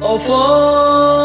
Of all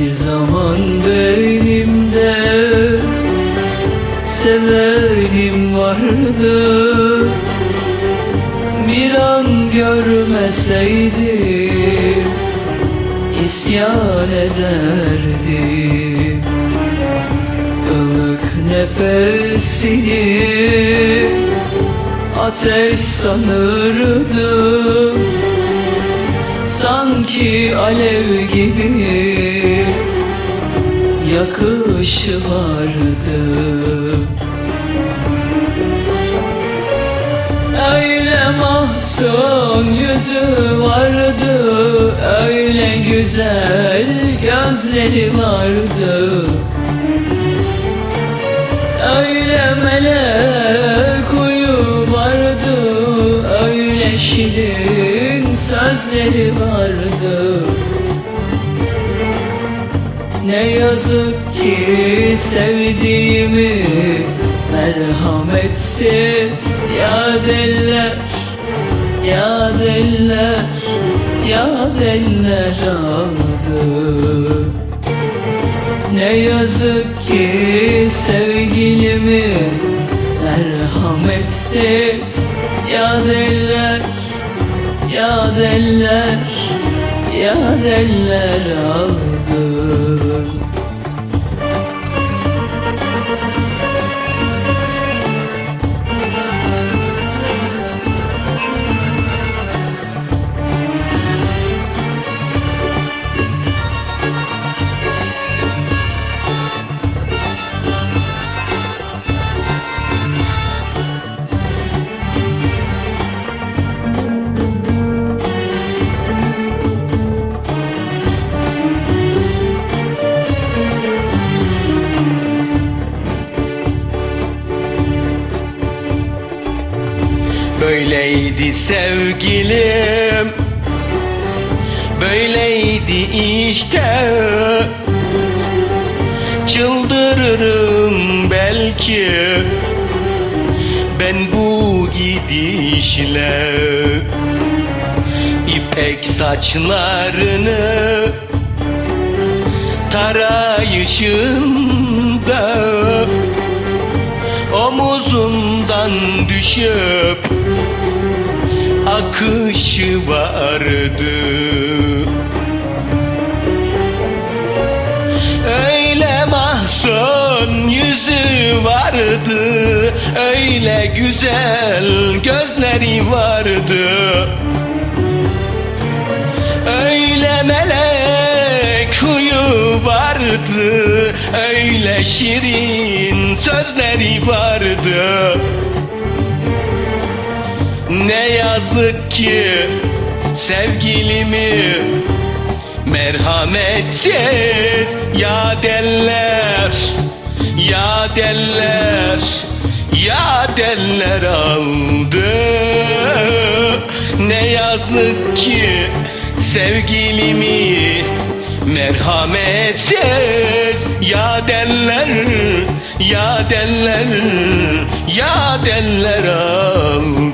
Bir zaman beynimde sevenim vardı. Bir an görmeseydim isyan ederdim ılık nefesini ateş sanırdım Sanki alev gibi yakışı vardı. Öyle mahzun yüzü vardı Öyle güzel gözleri vardı. Öyle şirin sözleri vardı. Ne yazık ki sevdiğimi Merhametsiz ya deller Ya deller Ya deller aldı. Ne yazık ki sevgilimi merhametsiz ya deller ya deller ya deller aldı. Böyleydi sevgilim Böyleydi işte. Çıldırırım belki Ben bu gidişle. İpek saçlarını Tarayışında Omuzundan düşüp akışı vardı. Öyle mahzun yüzü vardı Öyle güzel gözleri vardı. Öyle melek huyu vardı Öyle şirin sözleri vardı. Ne yazık ki sevgilimi Merhametsiz ya deller Ya deller Ya deller aldı. Ne yazık ki sevgilimi Merhametsiz ya deller Ya deller Ya deller aldı